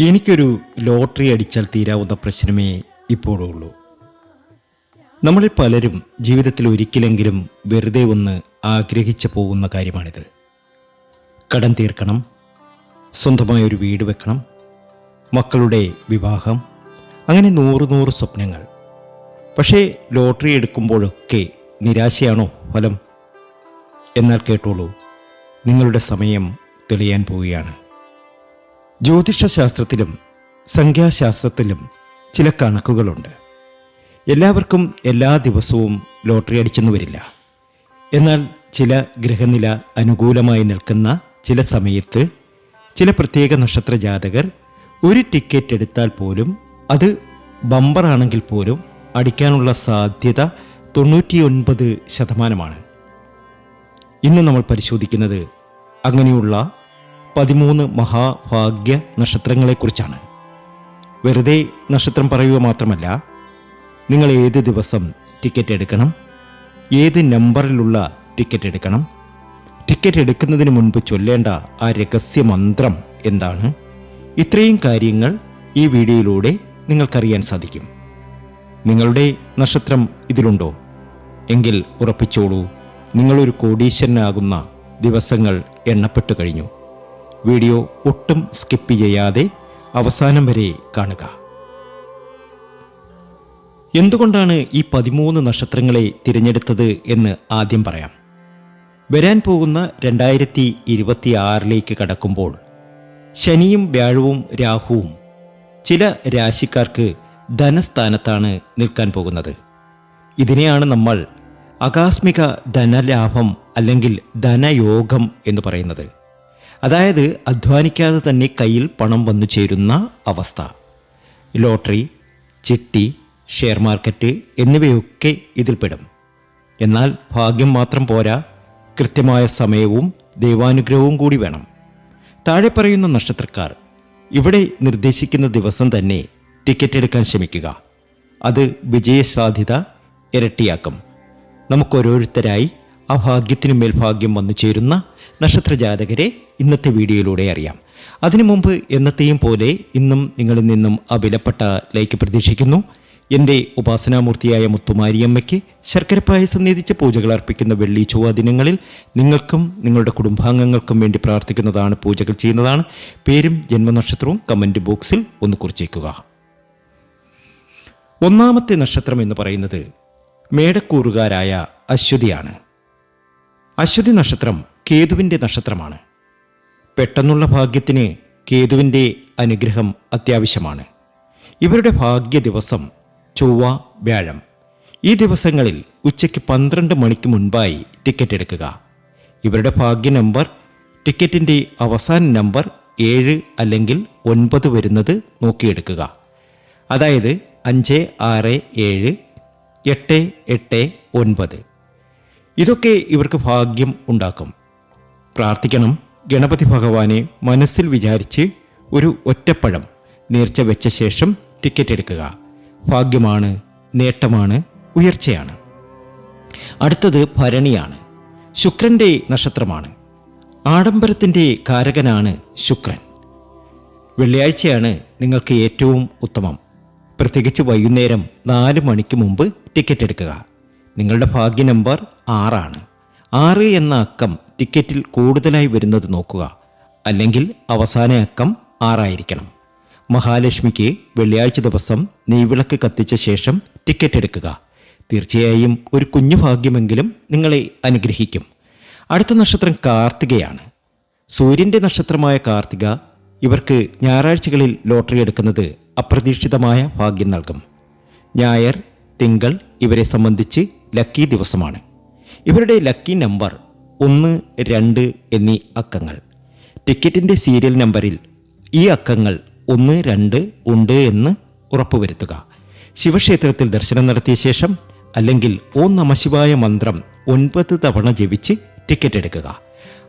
എനിക്കൊരു ലോട്ടറി അടിച്ചാൽ തീരാവുന്ന പ്രശ്നമേ ഇപ്പോഴുള്ളൂ. നമ്മളിൽ പലരും ജീവിതത്തിൽ ഒരിക്കലെങ്കിലും വെറുതെ ഒന്ന് ആഗ്രഹിച്ചു പോകുന്ന കാര്യമാണിത്. കടം തീർക്കണം സ്വന്തമായ ഒരു വീട് വെക്കണം മക്കളുടെ വിവാഹം അങ്ങനെ നൂറ് നൂറ് സ്വപ്നങ്ങൾ. പക്ഷേ ലോട്ടറി എടുക്കുമ്പോഴൊക്കെ നിരാശയാണോ ഫലം? എന്നാൽ കേട്ടോളൂ നിങ്ങളുടെ സമയം തെളിയാൻ പോവുകയാണ്. ജ്യോതിഷശാസ്ത്രത്തിലും സംഖ്യാശാസ്ത്രത്തിലും ചില കണക്കുകളുണ്ട്. എല്ലാവർക്കും എല്ലാ ദിവസവും ലോട്ടറി അടിച്ചെന്ന് വരില്ല. എന്നാൽ ചില ഗ്രഹനില അനുകൂലമായി നിൽക്കുന്ന ചില സമയത്ത് ചില പ്രത്യേക നക്ഷത്ര ജാതകർ ഒരു ടിക്കറ്റ് എടുത്താൽ പോലും അത് ബമ്പറാണെങ്കിൽ പോലും അടിക്കാനുള്ള സാധ്യത തൊണ്ണൂറ്റിയൊൻപത് ശതമാനമാണ്. ഇന്ന് നമ്മൾ പരിശോധിക്കുന്നത് അങ്ങനെയുള്ള പതിമൂന്ന് മഹാഭാഗ്യ നക്ഷത്രങ്ങളെക്കുറിച്ചാണ്. വെറുതെ നക്ഷത്രം പറയുക മാത്രമല്ല നിങ്ങൾ ഏത് ദിവസം ടിക്കറ്റ് എടുക്കണം ഏത് നമ്പറിലുള്ള ടിക്കറ്റ് എടുക്കണം ടിക്കറ്റ് എടുക്കുന്നതിന് മുൻപ് ചൊല്ലേണ്ട ആ രഹസ്യമന്ത്രം എന്താണ്? ഇത്രയും കാര്യങ്ങൾ ഈ വീഡിയോയിലൂടെ നിങ്ങൾക്കറിയാൻ സാധിക്കും. നിങ്ങളുടെ നക്ഷത്രം ഇതിലുണ്ടോ? എങ്കിൽ ഉറപ്പിച്ചോളൂ നിങ്ങളൊരു കോടീശ്വരനാകുന്ന ദിവസങ്ങൾ എണ്ണപ്പെട്ടു കഴിഞ്ഞു. വീഡിയോ ഒട്ടും സ്കിപ്പ് ചെയ്യാതെ അവസാനം വരെ കാണുക. എന്തുകൊണ്ടാണ് ഈ പതിമൂന്ന് നക്ഷത്രങ്ങളെ തിരഞ്ഞെടുത്തത് എന്ന് ആദ്യം പറയാം. വരാൻ പോകുന്ന രണ്ടായിരത്തി ഇരുപത്തി ആറിലേക്ക് കടക്കുമ്പോൾ ശനിയും വ്യാഴവും രാഹുവും ചില രാശിക്കാർക്ക് ധനസ്ഥാനത്താണ് നിൽക്കാൻ പോകുന്നത്. ഇതിനെയാണ് നമ്മൾ ആകസ്മിക ധനലാഭം അല്ലെങ്കിൽ ധനയോഗം എന്ന് പറയുന്നത്. അതായത് അധ്വാനിക്കാതെ തന്നെ കയ്യിൽ പണം വന്നു ചേരുന്ന അവസ്ഥ. ലോട്ടറി ചിട്ടി ഷെയർ മാർക്കറ്റ് എന്നിവയൊക്കെ ഇതിൽപ്പെടും എന്നാൽ ഭാഗ്യം മാത്രം പോരാ കൃത്യമായ സമയവും ദൈവാനുഗ്രഹവും കൂടി വേണം. താഴെ പറയുന്ന നക്ഷത്രക്കാർ ഇവിടെ നിർദ്ദേശിക്കുന്ന ദിവസം തന്നെ ടിക്കറ്റ് എടുക്കാൻ ശ്രമിക്കുക. അത് വിജയസാധ്യത ഇരട്ടിയാക്കും. നമുക്കോരോരുത്തരായി ആ ഭാഗ്യത്തിനു മേൽ ഭാഗ്യം വന്നു ചേരുന്ന നക്ഷത്രജാതകരെ ഇന്നത്തെ വീഡിയോയിലൂടെ അറിയാം. അതിനു മുമ്പ് എന്നത്തെയും പോലെ ഇന്നും നിങ്ങളിൽ നിന്നും ആ വിലപ്പെട്ട ലൈക്ക് പ്രതീക്ഷിക്കുന്നു. എന്റെ ഉപാസനാമൂർത്തിയായ മുത്തുമാരിയമ്മയ്ക്ക് ശർക്കര പായസം നീതിച്ച് പൂജകൾ അർപ്പിക്കുന്ന വെള്ളി ചൊവ്വ ദിനങ്ങളിൽ നിങ്ങൾക്കും നിങ്ങളുടെ കുടുംബാംഗങ്ങൾക്കും വേണ്ടി പ്രാർത്ഥിക്കുന്നതാണ് പൂജകൾ ചെയ്യുന്നതാണ്. പേരും ജന്മനക്ഷത്രവും കമന്റ് ബോക്സിൽ ഒന്ന് കുറിച്ചേക്കുക. ഒന്നാമത്തെ നക്ഷത്രം എന്ന് പറയുന്നത് മേടക്കൂറുകാരായ അശ്വതിയാണ്. അശ്വതി നക്ഷത്രം കേതുവിന്റെ നക്ഷത്രമാണ്. പെട്ടെന്നുള്ള ഭാഗ്യത്തിന് കേതുവിന്റെ അനുഗ്രഹം അത്യാവശ്യമാണ്. ഇവരുടെ ഭാഗ്യ ദിവസം ചൊവ്വ വ്യാഴം. ഈ ദിവസങ്ങളിൽ ഉച്ചയ്ക്ക് പന്ത്രണ്ട് മണിക്ക് മുൻപായി ടിക്കറ്റ് എടുക്കുക. ഇവരുടെ ഭാഗ്യ നമ്പർ ടിക്കറ്റിന്റെ അവസാന നമ്പർ ഏഴ് അല്ലെങ്കിൽ ഒൻപത് വരുന്നത് നോക്കിയെടുക്കുക. അതായത് അഞ്ച് ആറ് ഏഴ് എട്ട് എട്ട് ഒൻപത്. ഇതൊക്കെ ഇവർക്ക് ഭാഗ്യം ഉണ്ടാക്കും. പ്രാർത്ഥിക്കണം. ഗണപതി ഭഗവാനെ മനസ്സിൽ വിചാരിച്ച് ഒരു ഒറ്റപ്പഴം നേർച്ച വെച്ച ശേഷം ടിക്കറ്റ് എടുക്കുക. ഭാഗ്യമാണ് നേട്ടമാണ് ഉയർച്ചയാണ്. അടുത്തത് ഭരണിയാണ്. ശുക്രന്റെ നക്ഷത്രമാണ്. ആഡംബരത്തിന്റെ കാരകനാണ് ശുക്രൻ. വെള്ളിയാഴ്ചയാണ് നിങ്ങൾക്ക് ഏറ്റവും ഉത്തമം. പ്രത്യേകിച്ച് വൈകുന്നേരം നാല് മണിക്ക് മുമ്പ് ടിക്കറ്റ് എടുക്കുക. നിങ്ങളുടെ ഭാഗ്യ നമ്പർ ആറാണ്. ആറ് എന്ന അക്കം ടിക്കറ്റിൽ കൂടുതലായി വരുന്നത് നോക്കുക. അല്ലെങ്കിൽ അവസാന അക്കം ആറായിരിക്കണം. മഹാലക്ഷ്മിക്ക് വെള്ളിയാഴ്ച ദിവസം നെയ്വിളക്ക് കത്തിച്ച ശേഷം ടിക്കറ്റ് എടുക്കുക. തീർച്ചയായും ഒരു കുഞ്ഞു ഭാഗ്യമെങ്കിലും നിങ്ങളെ അനുഗ്രഹിക്കും. അടുത്ത നക്ഷത്രം കാർത്തികയാണ്. സൂര്യന്റെ നക്ഷത്രമായ കാർത്തിക ഇവർക്ക് ഞായറാഴ്ചകളിൽ ലോട്ടറി എടുക്കുന്നത് അപ്രതീക്ഷിതമായ ഭാഗ്യം നൽകും. ഞായർ തിങ്കൾ ഇവരെ സംബന്ധിച്ച് ലക്കി ദിവസമാണ്. ഇവരുടെ ലക്കി നമ്പർ ഒന്ന് രണ്ട് എന്നീ അക്കങ്ങൾ. ടിക്കറ്റിന്റെ സീരിയൽ നമ്പറിൽ ഈ അക്കങ്ങൾ ഒന്ന് രണ്ട് ഉണ്ട് എന്ന് ഉറപ്പുവരുത്തുക. ശിവക്ഷേത്രത്തിൽ ദർശനം നടത്തിയ ശേഷം അല്ലെങ്കിൽ ഓം നമശിവായ മന്ത്രം ഒൻപത് തവണ ജപിച്ച് ടിക്കറ്റ് എടുക്കുക.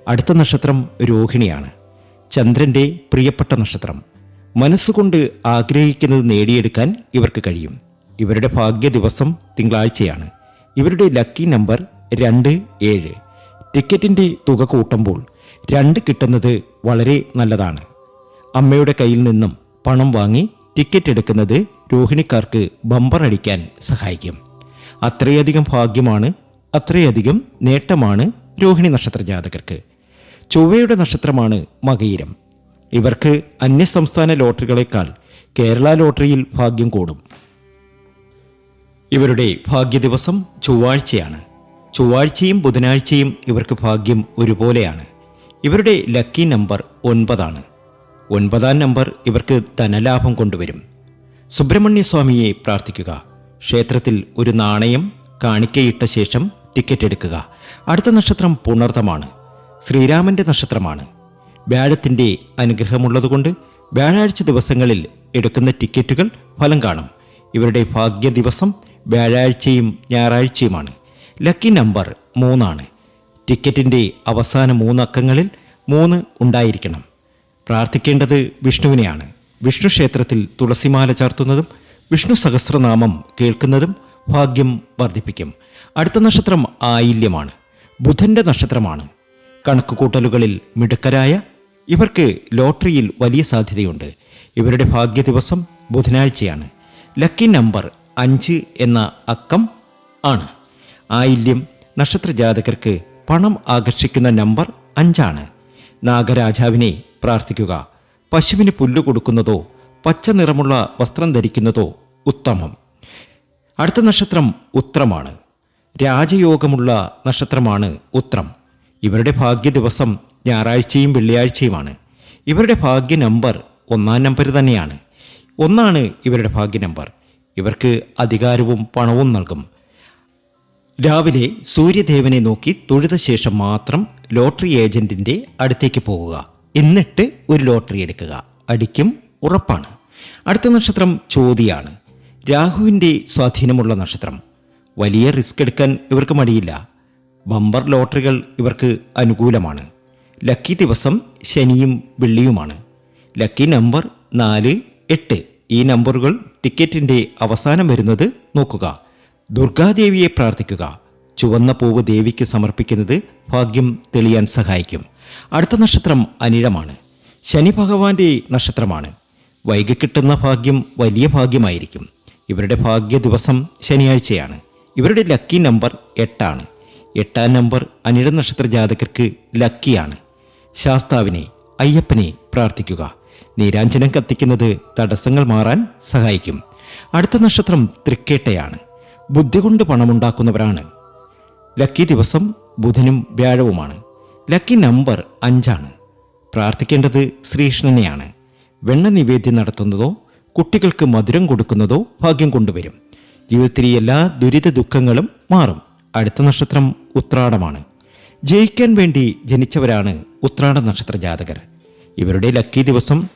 അടുത്ത നക്ഷത്രം രോഹിണിയാണ്. ചന്ദ്രന്റെ പ്രിയപ്പെട്ട നക്ഷത്രം. മനസ്സുകൊണ്ട് ആഗ്രഹിക്കുന്നത് നേടിയെടുക്കാൻ ഇവർക്ക് കഴിയും. ഇവരുടെ ഭാഗ്യ ദിവസം തിങ്കളാഴ്ചയാണ്. ഇവരുടെ ലക്കി നമ്പർ രണ്ട് ഏഴ്. ടിക്കറ്റിന്റെ തുക കൂട്ടുമ്പോൾ രണ്ട് കിട്ടുന്നത് വളരെ നല്ലതാണ്. അമ്മയുടെ കയ്യിൽ നിന്നും പണം വാങ്ങി ടിക്കറ്റ് എടുക്കുന്നത് രോഹിണിക്കാർക്ക് ബമ്പർ അടിക്കാൻ സഹായിക്കും. അത്രയധികം ഭാഗ്യമാണ് അത്രയധികം നേട്ടമാണ് രോഹിണി നക്ഷത്ര ജാതകർക്ക്. ചൊവ്വയുടെ നക്ഷത്രമാണ് മകയിരം. ഇവർക്ക് അന്യസംസ്ഥാന ലോട്ടറികളേക്കാൾ കേരള ലോട്ടറിയിൽ ഭാഗ്യം കൂടും. ഇവരുടെ ഭാഗ്യ ദിവസം ചൊവ്വാഴ്ചയാണ്. ചൊവ്വാഴ്ചയും ബുധനാഴ്ചയും ഇവർക്ക് ഭാഗ്യം ഒരുപോലെയാണ്. ഇവരുടെ ലക്കി നമ്പർ ഒൻപതാണ്. ഒൻപതാം നമ്പർ ഇവർക്ക് ധനലാഭം കൊണ്ടുവരും. സുബ്രഹ്മണ്യ സ്വാമിയെ പ്രാർത്ഥിക്കുക. ക്ഷേത്രത്തിൽ ഒരു നാണയം കാണിക്കയിട്ട ശേഷം ടിക്കറ്റ് എടുക്കുക. അടുത്ത നക്ഷത്രം പുണർത്തമാണ് ശ്രീരാമന്റെ നക്ഷത്രമാണ്. വ്യാഴത്തിന്റെ അനുഗ്രഹമുള്ളതുകൊണ്ട് വ്യാഴാഴ്ച ദിവസങ്ങളിൽ എടുക്കുന്ന ടിക്കറ്റുകൾ ഫലം കാണും. ഇവരുടെ ഭാഗ്യ ദിവസം വ്യാഴാഴ്ചയും ഞായറാഴ്ചയുമാണ്. ലക്കി നമ്പർ മൂന്നാണ്. ടിക്കറ്റിന്റെ അവസാന മൂന്നക്കങ്ങളിൽ മൂന്ന് ഉണ്ടായിരിക്കണം. പ്രാർത്ഥിക്കേണ്ടത് വിഷ്ണുവിനെയാണ്. വിഷ്ണു ക്ഷേത്രത്തിൽ തുളസിമാല ചാർത്തുന്നതും വിഷ്ണു സഹസ്രനാമം കേൾക്കുന്നതും ഭാഗ്യം വർദ്ധിപ്പിക്കും. അടുത്ത നക്ഷത്രം ആയില്യമാണ്. ബുധന്റെ നക്ഷത്രമാണ്. കണക്കുകൂട്ടലുകളിൽ മിടുക്കരായ ഇവർക്ക് ലോട്ടറിയിൽ വലിയ സാധ്യതയുണ്ട്. ഇവരുടെ ഭാഗ്യ ദിവസം ബുധനാഴ്ചയാണ്. ലക്കി നമ്പർ അഞ്ച് എന്ന അക്കം ആണ്. ആയില്യം നക്ഷത്ര ജാതകർക്ക് പണം ആകർഷിക്കുന്ന നമ്പർ അഞ്ചാണ്. നാഗരാജാവിനെ പ്രാർത്ഥിക്കുക. പശുവിന് പുല്ല് കൊടുക്കുന്നതോ പച്ച നിറമുള്ള വസ്ത്രം ധരിക്കുന്നതോ ഉത്തമം. അടുത്ത നക്ഷത്രം ഉത്രമാണ്. രാജയോഗമുള്ള നക്ഷത്രമാണ് ഉത്രം. ഇവരുടെ ഭാഗ്യ ദിവസം ഞായറാഴ്ചയും വെള്ളിയാഴ്ചയുമാണ്. ഇവരുടെ ഭാഗ്യ നമ്പർ ഒന്നാം നമ്പർ തന്നെയാണ്. ഒന്നാണ് ഇവരുടെ ഭാഗ്യ നമ്പർ ഇവർക്ക് അധികാരവും പണവും നൽകും. രാവിലെ സൂര്യദേവനെ നോക്കി തൊഴുത ശേഷം മാത്രം ലോട്ടറി ഏജന്റിന്റെ അടുത്തേക്ക് പോവുക. എന്നിട്ട് ഒരു ലോട്ടറി എടുക്കുക. അടിക്കും ഉറപ്പാണ്. അടുത്ത നക്ഷത്രം ചോതിയാണ്. രാഹുവിന്റെ സ്വാധീനമുള്ള നക്ഷത്രം. വലിയ റിസ്ക് എടുക്കാൻ ഇവർക്ക് മടിയില്ല. ബമ്പർ ലോട്ടറികൾ ഇവർക്ക് അനുകൂലമാണ്. ലക്കി ദിവസം ശനിയും വെള്ളിയുമാണ്. ലക്കി നമ്പർ നാല് എട്ട്. ഈ നമ്പറുകൾ ടിക്കറ്റിന്റെ അവസാനം വരുന്നത് നോക്കുക. ദുർഗാദേവിയെ പ്രാർത്ഥിക്കുക. ചുവന്ന പൂവ് ദേവിക്ക് സമർപ്പിക്കുന്നത് ഭാഗ്യം തെളിയാൻ സഹായിക്കും. അടുത്ത നക്ഷത്രം അനിഴമാണ്. ശനി ഭഗവാന്റെ നക്ഷത്രമാണ്. വൈകി കിട്ടുന്ന ഭാഗ്യം വലിയ ഭാഗ്യമായിരിക്കും. ഇവരുടെ ഭാഗ്യ ദിവസം ശനിയാഴ്ചയാണ്. ഇവരുടെ ലക്കി നമ്പർ എട്ടാണ്. എട്ടാം നമ്പർ അനിഴ നക്ഷത്ര ജാതകർക്ക് ലക്കിയാണ്. ശാസ്താവിനെ അയ്യപ്പനെ പ്രാർത്ഥിക്കുക. നീരാഞ്ജനം കത്തിക്കുന്നത് തടസ്സങ്ങൾ മാറാൻ സഹായിക്കും. അടുത്ത നക്ഷത്രം തൃക്കേട്ടയാണ്. ബുദ്ധി കൊണ്ട് പണമുണ്ടാക്കുന്നവരാണ്. ലക്കി ദിവസം ബുധനും വ്യാഴവുമാണ്. ലക്കി നമ്പർ അഞ്ചാണ്. പ്രാർത്ഥിക്കേണ്ടത് ശ്രീകൃഷ്ണനെയാണ്. വെണ്ണ നിവേദ്യം നടത്തുന്നതോ കുട്ടികൾക്ക് മധുരം കൊടുക്കുന്നതോ ഭാഗ്യം കൊണ്ടുവരും. ജീവിതത്തിലെ എല്ലാ ദുരിത ദുഃഖങ്ങളും മാറും. അടുത്ത നക്ഷത്രം ഉത്രാടമാണ്. ജയിക്കാൻ വേണ്ടി ജനിച്ചവരാണ് ഉത്രാട നക്ഷത്ര ജാതകർ. ഇവരുടെ ലക്കി ദിവസം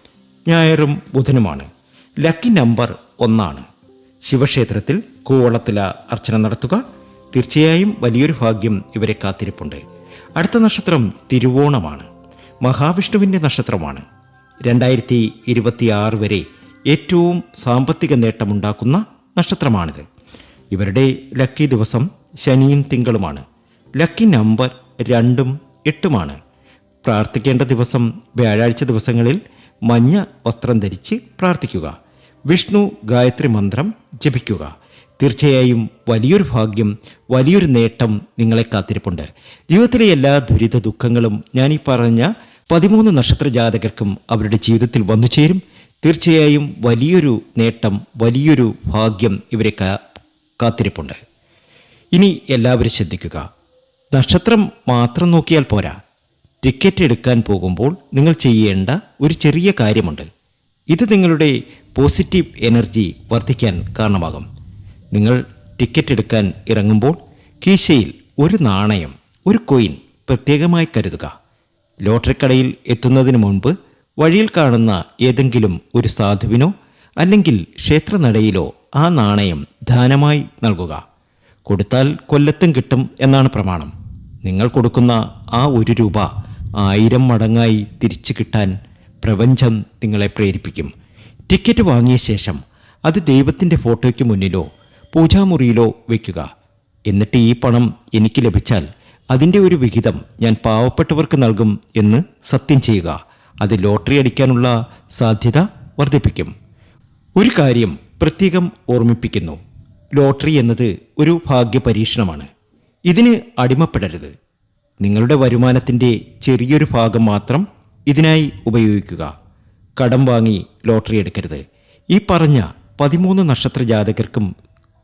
ഞായറും ബുധനുമാണ്. ലക്കി നമ്പർ ഒന്നാണ്. ശിവക്ഷേത്രത്തിൽ കൂവളത്തില അർച്ചന നടത്തുക. തീർച്ചയായും വലിയൊരു ഭാഗ്യം ഇവരെ കാത്തിരിപ്പുണ്ട്. അടുത്ത നക്ഷത്രം തിരുവോണമാണ്. മഹാവിഷ്ണുവിന്റെ നക്ഷത്രമാണ്. രണ്ടായിരത്തി ഇരുപത്തിയാറ് വരെ ഏറ്റവും സാമ്പത്തിക നേട്ടമുണ്ടാക്കുന്ന നക്ഷത്രമാണിത്. ഇവരുടെ ലക്കി ദിവസം ശനിയും തിങ്കളുമാണ്. ലക്കി നമ്പർ രണ്ടും എട്ടുമാണ്. പ്രാർത്ഥിക്കേണ്ട ദിവസം വ്യാഴാഴ്ച ദിവസങ്ങളിൽ മഞ്ഞ വസ്ത്രം ധരിച്ച് പ്രാർത്ഥിക്കുക. വിഷ്ണു ഗായത്രി മന്ത്രം ജപിക്കുക. തീർച്ചയായും വലിയൊരു ഭാഗ്യം വലിയൊരു നേട്ടം നിങ്ങളെ കാത്തിരിപ്പുണ്ട്. ജീവിതത്തിലെ എല്ലാ ദുരിത ദുഃഖങ്ങളും ഞാൻ ഈ പറഞ്ഞ പതിമൂന്ന് നക്ഷത്ര ജാതകർക്കും അവരുടെ ജീവിതത്തിൽ വന്നു ചേരും. തീർച്ചയായും വലിയൊരു നേട്ടം വലിയൊരു ഭാഗ്യം ഇവരെ കാത്തിരിപ്പുണ്ട്. ഇനി എല്ലാവരും ശ്രദ്ധിക്കുക. നക്ഷത്രം മാത്രം നോക്കിയാൽ പോരാ. ടിക്കറ്റ് എടുക്കാൻ പോകുമ്പോൾ നിങ്ങൾ ചെയ്യേണ്ട ഒരു ചെറിയ കാര്യമുണ്ട്. ഇത് നിങ്ങളുടെ പോസിറ്റീവ് എനർജി വർദ്ധിക്കാൻ കാരണമാകും. നിങ്ങൾ ടിക്കറ്റ് എടുക്കാൻ ഇറങ്ങുമ്പോൾ കീശയിൽ ഒരു നാണയം ഒരു കോയിൻ പ്രത്യേകമായി കരുതുക. ലോട്ടറി കടയിൽ എത്തുന്നതിന് മുൻപ് വഴിയിൽ കാണുന്ന ഏതെങ്കിലും ഒരു സാധുവിനോ അല്ലെങ്കിൽ ക്ഷേത്രനടയിലോ ആ നാണയം ദാനമായി നൽകുക. കൊടുത്താൽ കൊല്ലത്തും കിട്ടും എന്നാണ് പ്രമാണം. നിങ്ങൾ കൊടുക്കുന്ന ആ ഒരു രൂപ ആയിരം മടങ്ങായി തിരിച്ചു കിട്ടാൻ പ്രപഞ്ചം നിങ്ങളെ പ്രേരിപ്പിക്കും. ടിക്കറ്റ് വാങ്ങിയ ശേഷം അത് ദൈവത്തിന്റെ ഫോട്ടോയ്ക്ക് മുന്നിലോ പൂജാമുറിയിലോ വയ്ക്കുക എന്നിട്ട് ഈ പണം എനിക്ക് ലഭിച്ചാൽ അതിന്റെ ഒരു വിഹിതം ഞാൻ പാവപ്പെട്ടവർക്ക് നൽകും എന്ന് സത്യം ചെയ്യുക. അത് ലോട്ടറി അടിക്കാനുള്ള സാധ്യത വർദ്ധിപ്പിക്കും. ഒരു കാര്യം പ്രത്യേകം ഓർമ്മിപ്പിക്കുന്നു. ലോട്ടറി എന്നത് ഒരു ഭാഗ്യ പരീക്ഷണമാണ് ഇതിന് അടിമപ്പെടരുത്. നിങ്ങളുടെ വരുമാനത്തിന്റെ ചെറിയൊരു ഭാഗം മാത്രം ഇതിനായി ഉപയോഗിക്കുക. കടം വാങ്ങി ലോട്ടറി എടുക്കരുത്. ഈ പറഞ്ഞ പതിമൂന്ന് നക്ഷത്ര ജാതകർക്കും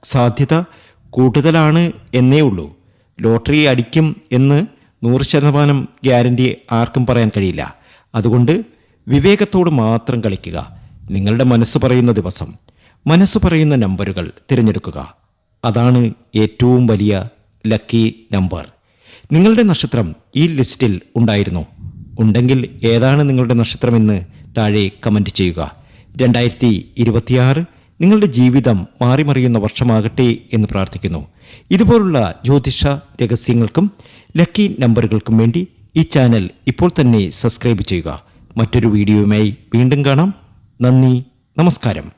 സാധ്യത കൂടുതലാണ് എന്നേ ഉള്ളൂ. ലോട്ടറി അടിക്കും എന്ന് നൂറ് ശതമാനം ഗ്യാരണ്ടി ആർക്കും പറയാൻ കഴിയില്ല. അതുകൊണ്ട് വിവേകത്തോട് മാത്രം കളിക്കുക. നിങ്ങളുടെ മനസ്സ് പറയുന്ന ദിവസം മനസ്സ് പറയുന്ന നമ്പറുകൾ തിരഞ്ഞെടുക്കുക. അതാണ് ഏറ്റവും വലിയ ലക്കി നമ്പർ. നിങ്ങളുടെ നക്ഷത്രം ഈ ലിസ്റ്റിൽ ഉണ്ടായിരുന്നു. ഉണ്ടെങ്കിൽ ഏതാണ് നിങ്ങളുടെ നക്ഷത്രം എന്ന് താഴെ കമന്റ് ചെയ്യുക. രണ്ടായിരത്തി ഇരുപത്തിയാറ് നിങ്ങളുടെ ജീവിതം മാറിമറിയുന്ന വർഷമാകട്ടെ എന്ന് പ്രാർത്ഥിക്കുന്നു. ഇതുപോലുള്ള ജ്യോതിഷ രഹസ്യങ്ങൾക്കും ലക്കി നമ്പറുകൾക്കും വേണ്ടി ഈ ചാനൽ ഇപ്പോൾ തന്നെ സബ്സ്ക്രൈബ് ചെയ്യുക. മറ്റൊരു വീഡിയോയുമായി വീണ്ടും കാണാം. നന്ദി നമസ്കാരം.